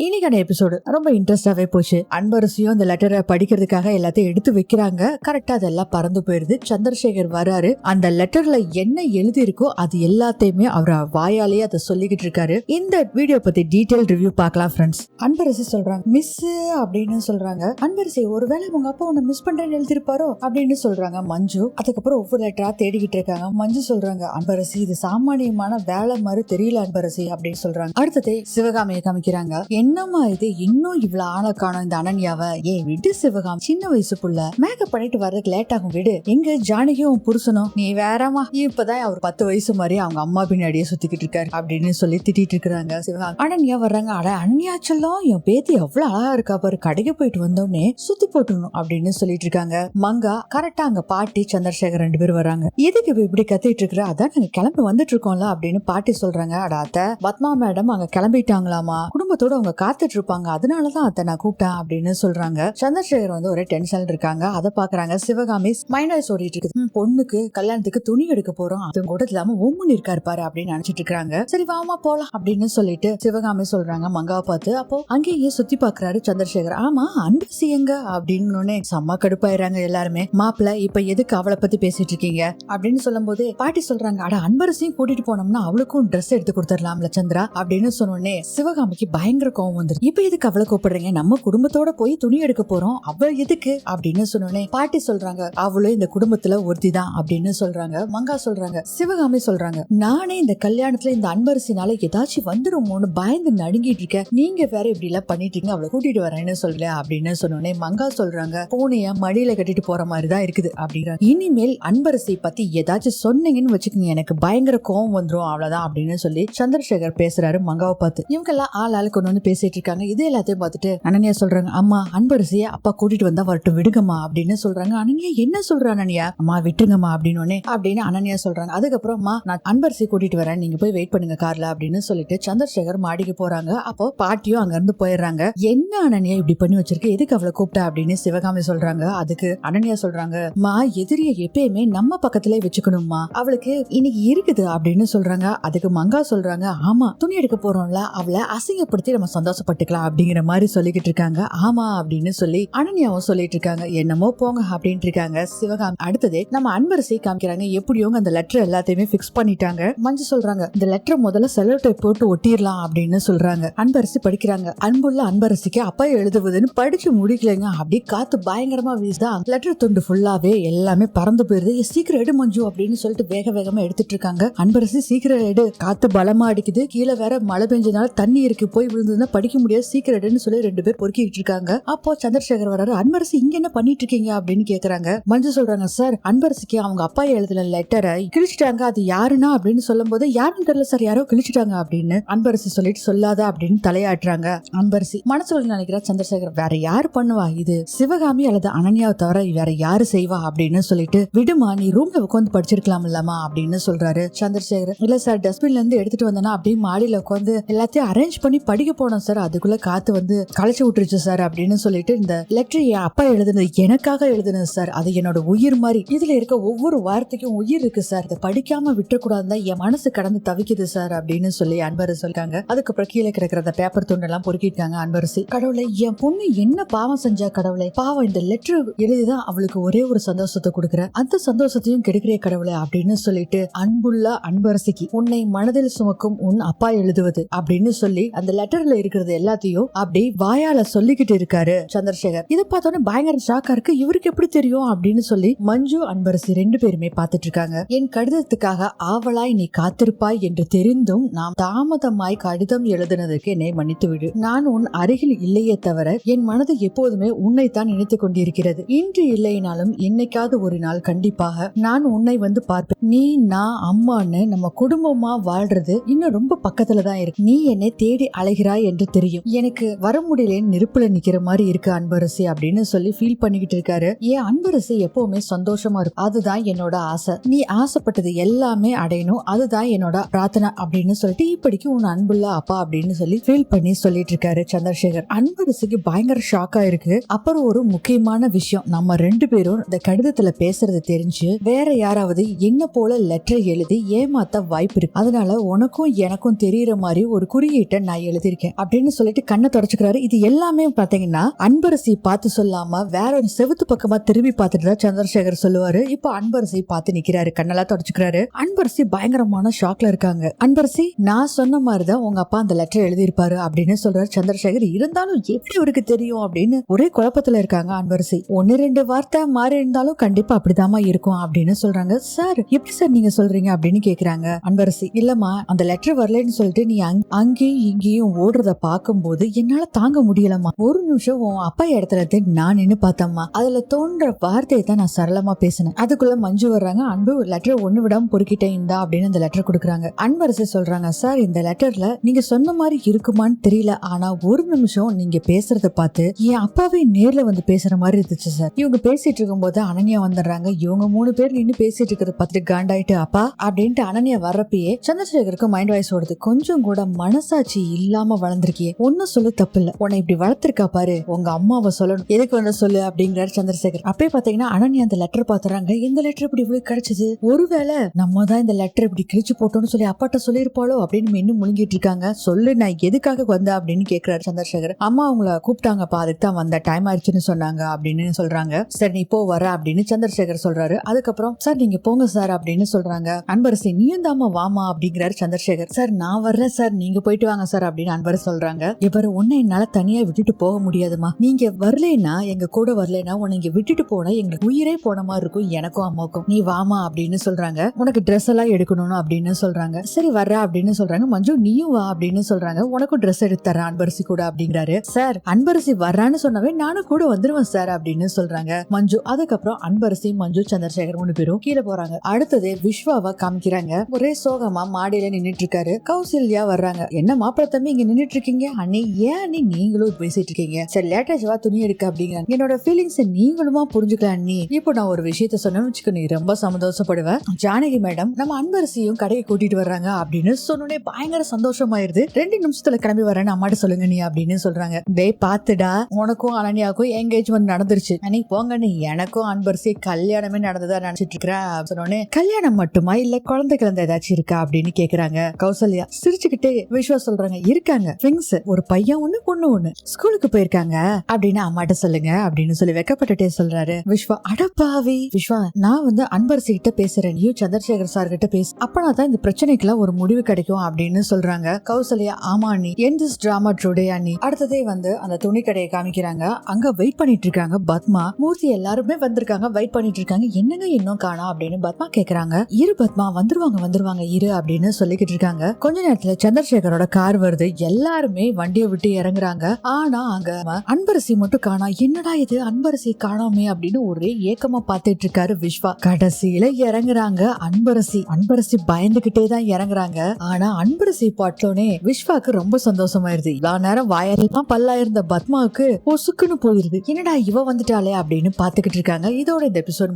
இன்னைக்கான எபிசோடு ரொம்ப இன்ட்ரெஸ்டாகவே போச்சு. அன்பரசியும் அந்த லெட்டரை படிக்கிறதுக்காக எல்லாத்தையும் எடுத்து வைக்கிறாங்க. கரெக்டாக அதெல்லாம் பறந்து போயிடுது. சந்திரசேகர் வராரு. அந்த லெட்டர்ல என்ன எழுதி இருக்கோ அது எல்லாத்தையுமே அவர் வாயாலேயே அதை சொல்லிக்கிட்டு இருக்காரு. இந்த வீடியோ பத்தி டீட்டெயில் ரிவ்யூ பார்க்கலாம் ஃப்ரெண்ட்ஸ் அன்பரசி சொல்றாங்க மிஸ் அப்படின்னு சொல்றாங்க. அன்பரசி ஒருவேளை உங்க அப்பா உன்னை மிஸ் பண்றேன்னு எழுதிருப்பாரோ அப்படின்னு சொல்றாங்க மஞ்சு. அதுக்கப்புறம் ஒவ்வொரு லெட்டரா தேடிக்கிட்டு இருக்காங்க. மஞ்சு சொல்றாங்க அன்பரசி இது சாமானியமான வேலை மாதிரி தெரியல அன்பரசி அப்படின்னு சொல்றாங்க. அடுத்தது சிவகாமியை காமிக்கிறாங்க. என்னம்மா இது? இன்னும் இவ்வளவு ஆளை காணும் இந்த அனன்யாவ. ஏ விடு சிவகாம். சின்ன வயசு புள்ள மேக்கப் பண்ணிட்டு வர்றதுக்கு லேட் ஆகும் விடு. எங்க ஜானகியும் உன் புருஷனும்? நீ வேறமா இப்பதான் அவர் பத்து வயசு மாதிரி அவங்க அம்மா பின்னாடியே சுத்திக்கிட்டு இருக்காரு அப்படின்னு சொல்லி திட்டிட்டு இருக்காங்க சிவகாம். அனன்யா வர்றாங்க. அட அனன்யா செல்லம் என் பேத்தி எவ்வளவு அழகா இருக்கா பாரு. கடைக்கு போயிட்டு வந்தோடனே சுத்தி போட்டுணும் அப்படின்னு சொல்லிட்டு இருக்காங்க. மங்கா கரெக்டா அங்க பாட்டி சந்திரசேகர் ரெண்டு பேரும் வராங்க எதுக்கு இப்ப இப்படி கத்திட்டு இருக்கிற அதான் நாங்க கிளம்பி வந்துட்டு இருக்கோம்ல அப்படின்னு பாட்டி சொல்றாங்க. அட அத்தை பத்மா மேடம் அங்க கிளம்பிட்டாங்களாமா? குடும்பத்தோட அவங்க காத்துட்டு இருப்பாங்க அதனாலதான் அத்தை நான் கூப்பிட்டேன் அப்படின்னு சொல்றாங்க. சந்திரசேகர் வந்து ஒரே டென்ஷன் இருக்காங்க. அதை பாக்குறாங்க. சிவகாமி மைனஸ் ஓடிட்டு இருக்குது. பொண்ணுக்கு கல்யாணத்துக்கு துணி எடுக்க போறோம். அது கூட இல்லாம உம்முன்னு இருக்காரு பாரு அப்படின்னு நினைச்சிட்டு இருக்காங்க. சரி வாமா போலாம் அப்படின்னு சொல்லிட்டு சிவகாமி சொல்றாங்க. மங்காவை பார்த்து அப்போ அங்கேயே சுத்தி பாக்குறாரு சந்திரசேகர். ஆமா அன்பரசி எங்க? அப்படின்னு செம்ம கடுப்பாயிராங்க எல்லாருமே. மாப்பிள்ள இப்ப எதுக்கு அவளை பத்தி பேசிட்டு இருக்கீங்க? அப்படின்னு சொல்லும் போது பாட்டி சொல்றாங்க அட அன்பரசையும் கூட்டிட்டு போனோம்னா அவளுக்கும் ட்ரெஸ் எடுத்து கொடுத்துடலாம்ல சந்திரா. அப்படின்னு சொன்னோடனே சிவகாமிக்கு பயங்கர கோவம். வந்துரு இப்ப எதுக்கு அவளை கூப்பிடுறீங்க? நம்ம குடும்பத்தோட போய் துணி எடுக்க போறோம். அவள் எதுக்கு? அப்படின்னு சொன்னோடனே பாட்டி சொல்றாங்க அவளும் இந்த குடும்பத்துல ஒருத்தி தான் அப்படின்னு சொல்றாங்க. மங்கா சொல்றாங்க சிவகாமி சொல்றாங்க நானே இந்த கல்யாணத்துல இந்த அன்பரசினால ஏதாச்சும் வந்துருமோன்னு பயந்து நடுங்கிட்டு இருக்க நீங்க வேற இப்படி எல்லாம் பண்ணிட்டு இருக்கீங்க அவளை கூட்டிட்டு வரேன்னு சொல்ல அப்படின்னு சொன்னோடனே மங்கா சொல்றாங்க பூனைய மடியில கட்டிட்டு போற மாதிரி தான் இருக்குது அப்படிங்கிறாங்க. இனிமேல் அன்பரசை பத்தி ஏதாச்சும் சொன்னீங்கன்னு வச்சுக்கோங்க எனக்கு பயங்கர கோவம் வந்துடும் அவ்வளவுதான் அப்படின்னு சொல்லி சந்திரசேகர் பேசுறாரு மங்காவை பார்த்து. இவங்க எல்லாம் ஆள் ஆளுக்கு ஒண்ணு பேச பேசிட்டு இருக்காங்க இது எல்லாத்தையும் பார்த்துட்டு அனன்யா சொல்றாங்க அம்மா அன்பரசிய அப்பா கூட்டிட்டு வந்தா வரட்டும் விடுங்கம்மா அப்படின்னு சொல்றாங்க. அனன்யா என்ன சொல்ற அனன்யா? அம்மா விட்டுங்கம்மா அப்படின்னு உடனே அப்படின்னு அனன்யா சொல்றாங்க. அதுக்கப்புறம் அம்மா நான் அன்பரசி கூட்டிட்டு வரேன் நீங்க போய் வெயிட் பண்ணுங்க கார்ல அப்படின்னு சொல்லிட்டு சந்திரசேகர் மாடிக்கு போறாங்க. அப்போ பாட்டியும் அங்க இருந்து போயிடுறாங்க. என்ன அனன்யா இப்படி பண்ணி வச்சிருக்கு? எதுக்கு அவளை கூப்பிட்டா? அப்படின்னு சிவகாமி சொல்றாங்க. அதுக்கு அனன்யா சொல்றாங்க மா எதிரிய எப்பயுமே நம்ம பக்கத்திலே வச்சுக்கணும்மா. அவளுக்கு இன்னைக்கு இருக்குது அப்படின்னு சொல்றாங்க. அதுக்கு மங்கா சொல்றாங்க ஆமா துணி எடுக்க போறோம்ல அவளை அசிங்கப்படுத்தி நம்ம சொந்த சந்தோஷப்பட்டுக்கலாம் அப்படிங்கிற மாதிரி சொல்லிக்கிட்டு இருக்காங்க. ஆமா அப்படின்னு சொல்லி அனன்யாவும் சொல்லிட்டு இருக்காங்க. என்னமோ போங்க அப்படின்ட்டு இருக்காங்க. சிவகாமி அடுத்தது நம்ம அன்பரசி காமிக்கிறாங்க. எப்படியோங்க அந்த லெட்டர் எல்லாத்தையுமே பிக்ஸ் பண்ணிட்டாங்க. மஞ்சு சொல்றாங்க இந்த லெட்டர் முதல்ல செலோட்டை போட்டு ஒட்டிடலாம் அப்படின்னு சொல்றாங்க. அன்பரசி படிக்கிறாங்க. அன்புள்ள அன்பரசிக்கு அப்பா எழுதுவதுன்னு படிச்சு முடிக்கலைங்க. அப்படி காத்து பயங்கரமா வீசுதா. லெட்டர் துண்டு ஃபுல்லாவே எல்லாமே பறந்து போயிருது. சீக்கிரம் எடு மஞ்சு அப்படின்னு சொல்லிட்டு வேக வேகமா எடுத்துட்டு இருக்காங்க. அன்பரசி சீக்கிரம் எடு. காத்து பலமா அடிக்குது. கீழே வேற மழை பெஞ்சதுனால தண்ணி இருக்கு போய் விழுந்ததுன்னா படிக்க முடியாது சீக்கிரட்னு சொல்லி ரெண்டு பேர் பொறுக்கிட்டு இருக்காங்க. அப்போ சந்திரசேகர் வராரு அன்பரசி இங்க என்ன பண்ணிட்டு இருக்கீங்க அப்படின்னு கேக்குறாங்க. மஞ்சு சொல்றாங்க சார் அன்பரசிக்கு அவங்க அப்பா எழுதுன லெட்டரை கிழிச்சிட்டாங்க. அது யாருன்னா? அப்படின்னு சொல்லும் போது யாருன்னு தெரியல சார் யாரோ கிழிச்சிட்டாங்க. அப்படின்னு அன்பரசி சொல்லிட்டு சொல்லாத அப்படின்னு தலையாட்டுறாங்க அன்பரசி. மனசுல நினைக்கிறா சந்திரசேகர் வேற யாரு பண்ணுவா? இது சிவகாமி அல்லது அனன்யாவை தவிர வேற யாரு செய்வா? அப்படின்னு சொல்லிட்டு விடுமா நீ ரூம்ல உட்காந்து படிச்சிருக்கலாம் இல்லமா அப்படின்னு சொல்றாரு சந்திரசேகர். இல்ல சார் டஸ்ட்பின்ல இருந்து எடுத்துட்டு வந்தேன்னா அப்படியே மாடியில உட்காந்து எல்லாத்தையும் அரேஞ்ச் பண்ணி படிக்க போனோம் சார் அதுக்குள்ள காத்து வந்து களைச்சு விட்டுருச்சு சார் அப்படின்னு சொல்லிட்டு இந்த லெட்டர் என் அப்பா எழுதுனது எனக்காக எழுதுனது சார். அது என்னோட உயிர் மாதிரி. இதுல இருக்க ஒவ்வொரு வார்த்தைக்கும் உயிர் இருக்கு சார். இதை படிக்காம விட்டுறக்கூடாதுன்னு என் மனசு கடந்து தவிக்குது சார் அப்படின்னு சொல்லி அன்பரசு சொல்லிட்டாங்க அதுக்கப்புறம் கீழே கிடக்கிற அந்த பேப்பர் துண்டெல்லாம் பொறுக்கிட்டாங்க அன்பரசி. கடவுளை என் பொண்ணு என்ன பாவம் செஞ்சா கடவுளை? பாவம் இந்த லெட்டர் எழுதிதான் அவளுக்கு ஒரே ஒரு சந்தோஷத்தை கொடுக்குற அந்த சந்தோஷத்தையும் கெடுக்கிற கடவுளை அப்படின்னு சொல்லிட்டு அன்புள்ள அன்பரசிக்கு உன்னை மனதில் சுமக்கும் உன் அப்பா எழுதுவது அப்படின்னு சொல்லி அந்த லெட்டர்ல இருக்கிறது எல்லாத்தையும் அப்படி வாயால சொல்லிக்கிட்டு இருக்காரு சந்திரசேகர். இதை பார்த்தோன்னே பயங்கர ஷாக்கா இருக்கு. இவருக்கு எப்படி தெரியும் அப்படின்னு சொல்லி மஞ்சு அன்பரசி ரெண்டு பேருமே பார்த்துட்டு இருக்காங்க. என் கடிதத்துக்காக ஆவலாய் நீ காத்திருப்பாய் என்று தெரிந்தும் நாம் தாமதமாய் கடிதம் எழுதினதுக்கு என்னை மன்னித்து விடு. நான் உன் அருகில் இல்லையே தவிர என் மனது எப்போதுமே உன்னைத்தான் நினைத்துக் கொண்டிருக்கிறது. இன்று இல்லைனாலும் என்னைக்காவது ஒரு நாள் கண்டிப்பாக நான் உன்னை வந்து பார்ப்பேன். நீ நான் அம்மான்னு நம்ம குடும்பமா வாழ்றது இன்னும் ரொம்ப பக்கத்துல தான் இருக்கு. நீ என்னை தேடி அலைகிறாய் என்று தெரியும். எனக்கு வர முடியலன்னு நெருப்புல நிக்கிற மாதிரி இருக்கு அன்பரசி அப்படின்னு சொல்லி ஃபீல் பண்ணிக்கிட்டு இருக்காரு. ஏன் அன்பரசி எப்பவுமே சந்தோஷமா இருக்கும் அதுதான் என்னோட ஆசை. நீ ஆசைப்பட்டது எல்லாமே அடையணும். அதுதான் என்னோட பிரார்த்தனை அப்படின்னு சொல்லிட்டு இப்படிக்கு உன் அன்புள்ள அப்பா அப்படின்னு சொல்லி ஃபீல் பண்ணி சொல்லிட்டு இருக்காரு சந்திரசேகர். அன்பரசிக்கு பயங்கர ஷாக்கா இருக்கு. அப்புறம் ஒரு முக்கியமான விஷயம். நம்ம ரெண்டு பேரும் இந்த கடிதத்துல பேசுறது தெரிஞ்சு வேற யாராவது என்ன போல லெட்டர் எழுதி ஏமாத்த வாய்ப்பு இருக்கு. அதனால உனக்கும் எனக்கும் தெரியற மாதிரி ஒரு குறியீட்டை நான் எழுதியிருக்கேன். அப்படின்னு சொல்லிட்டு கண்ணை தொடச்சுக்கிறாரு. இது எல்லாமே பாத்தீங்கன்னா அன்பரசி பார்த்து சொல்லாம வேற ஒரு செவுத்து பக்கமா திரும்பி பார்த்துட்டு தான் சந்திரசேகர் சொல்லுவாரு. இப்போ அன்பரசி பார்த்து நிக்கிறாரு. கண்ணெல்லாம் தொடச்சுக்கிறாரு. அன்பரசி பயங்கரமான ஷாக்ல இருக்காங்க. அன்பரசி நான் சொன்ன மாதிரிதான் உங்க அப்பா அந்த லெட்டர் எழுதியிருப்பாரு அப்படின்னு சொல்றாரு சந்திரசேகர். இருந்தாலும் எப்படி அவருக்கு தெரியும் அப்படின்னு ஒரே குழப்பத்துல இருக்காங்க அன்பரசி. ஒன்னு ரெண்டு வார்த்தை மாறி இருந்தாலும் கண்டிப்பா அப்படிதாம்மா இருக்கும் அப்படின்னு சொல்றாங்க. சார் எப்படி சார் நீங்க சொல்றீங்க? அப்படின்னு கேக்குறாங்க அன்பரசி. இல்லம்மா அந்த லெட்டர் வரலன்னு சொல்லிட்டு நீ அங்- அங்கேயும் இங்கேயும் ஓடுறத பார்க்கும்போது என்னால தாங்க முடியலம்மா. ஒரு நிமிஷம் உன் அப்பா இடத்துல நான் நின்னு பார்த்தம்மா. அதுல தோன்ற வார்த்தையை தான் நான் சரளமா பேசினேன். அதுக்குள்ள மஞ்சு வர்றாங்க. அன்பு லெட்டர் ஒண்ணு விடாம பொறுக்கிட்டே இருந்தா அப்படின்னு அந்த லெட்டர் கொடுக்குறாங்க. அன்பரசு சொல்றாங்க சார் இந்த லெட்டர்ல நீங்க சொன்ன மாதிரி இருக்குமான்னு தெரியல. ஆனா ஒரு நிமிஷம் நீங்க பேசுறத பார்த்து என் அப்பாவே நேர்ல வந்து பேசுற மாதிரி இருந்துச்சு சார். இவங்க பேசிட்டு இருக்கும்போது அனன்யா வந்துடுறாங்க. இவங்க மூணு பேர் நின்னு பேசிட்டு இருக்கிறத பார்த்துட்டு காண்டாயிட்டு அப்பா அப்படின்ட்டு அனன்யா வர்றப்பயே சந்திரசேகருக்கு மைண்ட் வாய்ஸ் ஓடுது. கொஞ்சம் கூட மனசாட்சி இல்லாம வளர்ந்துருக்கியே ஒன்னும் சொல்ல தப்பு இல்ல உன்னை இப்படி வளர்த்திருக்கா பாரு. உங்க அம்மாவை சொல்லணும். எதுக்கு வந்து சொல்லு அப்படிங்கிறாரு சந்திரசேகர். அப்பயே பாத்தீங்கன்னா அனன்யா அந்த லெட்டர் பாத்துறாங்க இந்த லெட்டர் இப்படி இவ்வளவு கிடைச்சது. ஒருவேளை நம்ம தான் இந்த லெட்டர் இப்படி கிழிச்சு போட்டோம்னு சொல்லி அப்பாட்ட சொல்லியிருப்பாளோ அப்படின்னு இன்னும் முழுங்கிட்டு இருக்காங்க. சொல்லு நான் எதுக்காக வந்தா அப்படின்னு கேக்குறாரு சந்திரசேகர். அம்மா அவங்கள கூப்பிட்டாங்கப்பா அதுக்கு தான் வந்த டைம் ஆயிடுச்சுன்னு சொன்னாங்க அப்படின்னு சொல்றாங்க. சரி நீ போ வர அப்படின்னு சந்திரசேகர் சொல்றாரு. அதுக்கப்புறம் சார் நீங்க போங்க சார் அப்படின்னு சொல்றாங்க. அன்பரசி நீயும் தாமா வாமா அப்படிங்கிறாரு சந்திரசேகர். சார் நான் வர்றேன் சார். நீங்க போயிட்டு வாங்க சார் அப்படின்னு அன்பரசு சொல்றாங்க இவர் உன்னை என்னால தனியா விட்டுட்டு போக முடியாதுமா நீங்க வரலைன்னா எங்க கூட வரலைன்னா உன்னை இங்க விட்டுட்டு போனா எங்களுக்கு உயிரே போன மாதிரி இருக்கும் எனக்கும் அம்மாவுக்கும். நீ வாமா அப்படின்னு சொல்றாங்க. உனக்கு ட்ரெஸ் எல்லாம் எடுக்கணும் அப்படின்னு சொல்றாங்க. சரி வர்ற அப்படின்னு சொல்றாங்க. மஞ்சு நீயும் வா அப்படின்னு சொல்றாங்க. உனக்கும் ட்ரெஸ் எடுத்து தரேன் அன்பரசி கூட அப்படிங்கிறாரு. சார் அன்பரசி வர்றான்னு சொன்னவே நானும் கூட வந்துருவேன் சார் அப்படின்னு சொல்றாங்க. மஞ்சு அதுக்கப்புறம் அன்பரசி மஞ்சு சந்திரசேகர் மூணு பேரும் கீழே போறாங்க. அடுத்தது விஸ்வாவை காமிக்கிறாங்க. ஒரே சோகமா மாடியில நின்னுட்டு இருக்காரு. கௌசல்யா வர்றாங்க. என்ன மாப்பிள்ள தம்பி இங்க நின்னுட்டு இருக்கீங்க அண்ணே ஏன் அண்ணே நீங்களும் பேசிட்டு இருக்கீங்க சரி லேட்டா ஜவா துணி எடுக்க அப்படிங்க. என்னோட ஃபீலிங்ஸ் நீங்களுமா புரிஞ்சுக்கலாம் அண்ணி. இப்போ நான் ஒரு விஷயத்த சொன்னேன்னு வச்சுக்கோ நீ ரொம்ப சந்தோஷப்படுவேன். ஜானகி மேடம் நம்ம அன்பரசியும் கடையை கூட்டிட்டு வர்றாங்க அப்படின்னு சொன்னோடனே பயங்கர சந்தோஷமாயிருது. ரெண்டு நிமிஷத்துல கிளம்பி வரேன்னு அம்மாட்ட சொல்லுங்க நீ அப்படின்னு சொல்றாங்க. டேய் பாத்துடா உனக்கும் அனன்யாக்கும் என்கேஜ்மெண்ட் நடந்துருச்சு. அன்னைக்கு போங்க நீ எனக்கும் அன்பரசி கல்யாணமே நடந்ததா நினைச்சிட்டு இருக்கிறேன் சொன்னோடனே கல்யாணம் மட்டுமா? இல்ல குழந்தை கிழந்த ஏதாச்சும் இருக்கா? அப்படின்னு கேக்குறாங்க. கௌசல்யா சிரிச்சுக்கிட்டே விஸ்வா சொல்றாங்க இருக்காங்க. ட்விங்ஸ் ஒரு பையன் ஒண்ணு பொண்ணு ஒண்ணு. ஸ்கூலுக்கு போயிருக்காங்க. அப்படின்னு அம்மாட்ட சொல்லுங்க அப்படின்னு சொல்லி வெக்கப்பட்டுட்டே சொல்றாரு. விஸ்வா அடப்பாவி விஸ்வா நான் வந்து அன்பரசு கிட்ட பேசுறேன். யூ சந்திரசேகர் சார் கிட்ட பேசு. அப்பனா தான் இந்த பிரச்சனைக்கெல்லாம் ஒரு முடிவு கிடைக்கும் அப்படின்னு சொல்றாங்க. கௌசல்யா ஆமா நீ என் திஸ் டிராமா டுடே அண்ணி. அடுத்ததே வந்து அந்த துணி கடையை காமிக்கிறாங்க. அங்க வெயிட் பண்ணிட்டு இருக்காங்க பத்மா. மூர்த்தி எல்லாருமே வந்திருக்காங்க வெயிட் பண்ணிட்டு இருக்காங்க என்னங்க இன்னும் காணா அப்படின்னு பத்மா கேக்குறாங்க. இரு பத்மா வந்துருவாங்க வந்துருவாங்க இரு அப்படின்னு சொல்லிக்கிட்டு இருக்காங்க கொஞ்ச நேரத்துல சந்திரசேகரோட கார் வருது. எல்லாருமே வண்டியை விட்டு இறங்குறாங்க. ஆனா அங்க அன்பரசி மட்டும் காணா என்னடா இது? அன்பரசி காணாமே அப்படின்னு ஒரே ஏக்கமா பார்த்துட்டு இருக்காரு விஸ்வா கடைசியில இறங்குறாங்க அன்பரசி. அன்பரசி பயந்துகிட்டே தான் இறங்குறாங்க. ஆனா அன்பரசி பாட்டோனே விஸ்வாக்கு ரொம்ப சந்தோஷமாயிருது. இவ்வளவு நேரம் வாயெல்லாம் பல்லா இருந்த பத்மாவுக்கு பொசுக்குன்னு போயிருது. என்னடா இவ வந்துட்டாளே அப்படின்னு பாத்துக்கிட்டு இருக்காங்க இதோட இந்த எபிசோட்